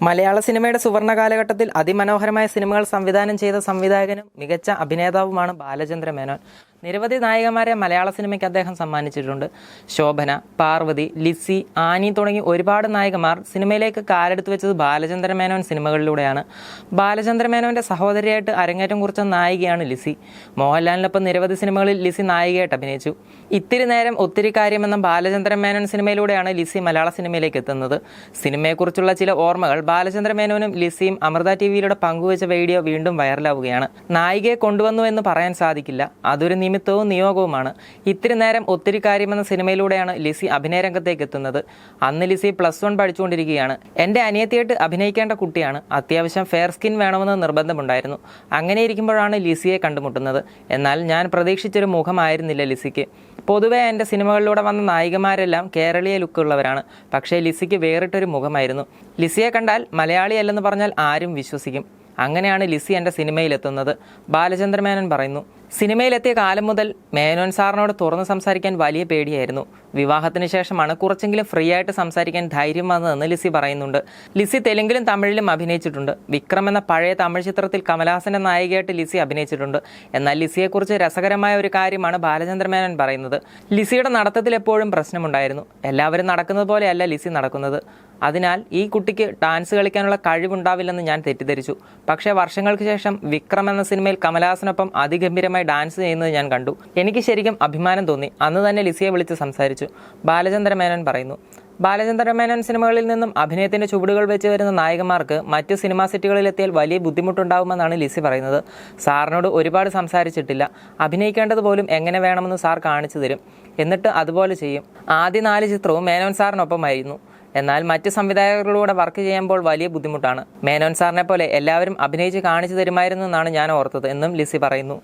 മലയാള സിനിമയുടെ സുവർണ കാലഘട്ടത്തിൽ അതിമനോഹരമായ സിനിമകൾ സംവിധാനം ചെയ്ത സംവിധായകനും മികച്ച അഭിനേതാവുമാണ് ബാലചന്ദ്ര മേനോൻ നിരവധി നായികമാരെ മലയാള സിനിമയ്ക്ക് അദ്ദേഹം സമ്മാനിച്ചിട്ടുണ്ട്. ശോഭന പാർവതി ലിസി ആനി തുടങ്ങി ഒരുപാട് നായികമാർ സിനിമയിലേക്ക് കാലെടുത്ത് വെച്ചത് ബാലചന്ദ്ര മേനോൻ സിനിമകളിലൂടെയാണ്. ബാലചന്ദ്ര മേനോന്റെ സഹോദരിയായിട്ട് അരങ്ങേറ്റം കുറിച്ച നായികയാണ് ലിസി മോഹൻലാലിനൊപ്പം നിരവധി സിനിമകളിൽ ലിസി നായികയായിട്ട് അഭിനയിച്ചു. ഇത്തിരി നേരം ഒത്തിരി കാര്യം എന്ന ബാലചന്ദ്ര മേനോൻ സിനിമയിലൂടെയാണ് ലിസി മലയാള സിനിമയിലേക്ക് എത്തുന്നത്. സിനിമയെക്കുറിച്ചുള്ള ചില ഓർമ്മകൾ ബാലചന്ദ്ര മേനോനും ലിസിയും അമൃത ടി വിയിലൂടെ പങ്കുവച്ച വീഡിയോ വീണ്ടും വൈറലാവുകയാണ്. നായികയെ കൊണ്ടുവന്നു എന്ന് പറയാൻ സാധിക്കില്ല. അതൊരു നിമിത്തവും നിയോഗവുമാണ്. ഇത്തിരി നേരം ഒത്തിരി കാര്യമെന്ന സിനിമയിലൂടെയാണ് ലിസി അഭിനയ രംഗത്തേക്ക് എത്തുന്നത്. അന്ന് ലിസി പ്ലസ് വൺ പഠിച്ചുകൊണ്ടിരിക്കുകയാണ്. എന്റെ അനിയത്തിയായിട്ട് അഭിനയിക്കേണ്ട കുട്ടിയാണ്. അത്യാവശ്യം ഫെയർ സ്കിൻ വേണമെന്ന് നിർബന്ധമുണ്ടായിരുന്നു. അങ്ങനെ ഇരിക്കുമ്പോഴാണ് ലിസിയെ കണ്ടുമുട്ടുന്നത്. എന്നാൽ ഞാൻ പ്രതീക്ഷിച്ചൊരു മുഖമായിരുന്നില്ല ലിസിക്ക്. പൊതുവേ എന്റെ സിനിമകളിലൂടെ വന്ന നായികമാരെല്ലാം കേരളീയ ലുക്കുള്ളവരാണ്. പക്ഷേ ലിസിക്ക് വേറിട്ടൊരു മുഖമായിരുന്നു. ലിസിയെ കണ്ടാൽ മലയാളിയല്ലെന്ന് പറഞ്ഞാൽ ആരും വിശ്വസിക്കും. അങ്ങനെയാണ് ലിസി എന്റെ സിനിമയിലെത്തുന്നത്. ബാലചന്ദ്രമേനൻ പറയുന്നു സിനിമയിലെത്തിയ കാലം മുതൽ മേനോൻ സാറിനോട് തുറന്ന് സംസാരിക്കാൻ വലിയ പേടിയായിരുന്നു. വിവാഹത്തിന് ശേഷമാണ് കുറച്ചെങ്കിലും ഫ്രീ ആയിട്ട് സംസാരിക്കാൻ ധൈര്യം വന്നതെന്ന് ലിസി പറയുന്നുണ്ട്. ലിസി തെലുങ്കിലും തമിഴിലും അഭിനയിച്ചിട്ടുണ്ട്. വിക്രം എന്ന പഴയ തമിഴ് ചിത്രത്തിൽ കമലഹാസന്റെ നായികയായിട്ട് ലിസി അഭിനയിച്ചിട്ടുണ്ട്. എന്നാൽ ലിസിയെക്കുറിച്ച് രസകരമായ ഒരു കാര്യമാണ് ബാലചന്ദ്ര മേനോൻ പറയുന്നത്. ലിസിയുടെ നടത്തത്തിൽ എപ്പോഴും പ്രശ്നമുണ്ടായിരുന്നു. എല്ലാവരും നടക്കുന്നത് പോലെയല്ല ലിസി നടക്കുന്നത്. അതിനാൽ ഈ കുട്ടിക്ക് ഡാൻസ് കളിക്കാനുള്ള കഴിവുണ്ടാവില്ലെന്ന് ഞാൻ തെറ്റിദ്ധരിച്ചു. പക്ഷേ വർഷങ്ങൾക്ക് ശേഷം വിക്രം എന്ന സിനിമയിൽ കമലഹാസനൊപ്പം അതിഗംഭീരമായി ഭയങ്കരമായി ഡാൻസ് ചെയ്യുന്നത് ഞാൻ കണ്ടു. എനിക്ക് ശരിക്കും അഭിമാനം തോന്നി. അന്ന് തന്നെ ലിസിയെ വിളിച്ച് സംസാരിച്ചു. ബാലചന്ദ്ര മേനോൻ പറയുന്നു ബാലചന്ദ്ര മേനോൻ സിനിമകളിൽ നിന്നും അഭിനയത്തിന്റെ ചുവടുകൾ വെച്ച് വരുന്ന നായകന്മാർക്ക് മറ്റ് സിനിമാ സെറ്റുകളിലെത്തിയാൽ വലിയ ബുദ്ധിമുട്ടുണ്ടാവുമെന്നാണ് ലിസി പറയുന്നത്. സാറിനോട് ഒരുപാട് സംസാരിച്ചിട്ടില്ല. അഭിനയിക്കേണ്ടത് പോലും എങ്ങനെ വേണമെന്ന് സാർ കാണിച്ചു തരും. എന്നിട്ട് അതുപോലെ ചെയ്യും. ആദ്യ നാല് ചിത്രവും മേനോൻ സാറിനൊപ്പമായിരുന്നു. എന്നാൽ മറ്റ് സംവിധായകരുടെ വർക്ക് ചെയ്യുമ്പോൾ വലിയ ബുദ്ധിമുട്ടാണ്. മേനോൻ സാറിനെ പോലെ എല്ലാവരും അഭിനയിച്ച് കാണിച്ചു തരുമായിരുന്നു എന്നാണ് ഞാൻ ഓർത്തത് എന്നും ലിസി പറയുന്നു.